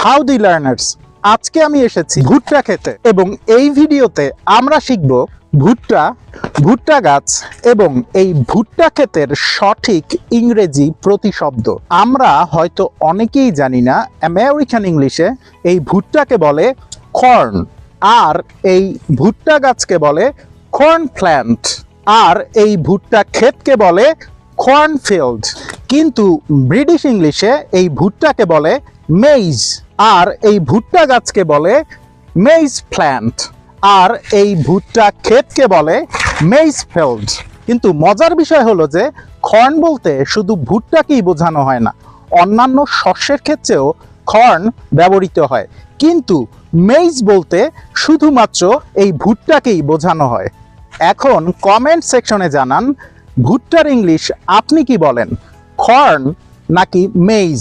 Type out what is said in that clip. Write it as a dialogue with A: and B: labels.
A: হাউদি learners আজকে আমি এসেছি ভুট্টা খেতে এবং এই ভিডিওতে আমরা শিখব ভুট্টা ভুট্টা গাছ এবং এই ভুট্টা ক্ষেতের সঠিক ইংরেজি প্রতিশব্দ। আমরা হয়তো অনেকেই জানি না আমেরিকান ইংলিশে এই ভুট্টাকে বলে কর্ন আর এই ভুট্টা গাছকে বলে কর্ন প্ল্যান্ট আর এই ভুট্টা ক্ষেতকে বলে কর্নফিল্ড কিন্তু ব্রিটিশ ইংলিশে এই ভুট্টাকে বলে মেইজ আর এই ভুট্টা গাছকে বলে মেইজ প্ল্যান্ট আর এই ভুট্টা ক্ষেতকে বলে মেইজ ফেল্ড কিন্তু মজার বিষয় হলো যে খর্ন বলতে শুধু ভুট্টাকেই বোঝানো হয় না, অন্যান্য শস্যের ক্ষেত্রেও খর্ন ব্যবহৃত হয়। কিন্তু মেইজ বলতে শুধুমাত্র এই ভুট্টাকেই বোঝানো হয়। এখন কমেন্ট সেকশনে জানান, ভুট্টার ইংলিশ আপনি কি বলেন? খর্ন নাকি মেইজ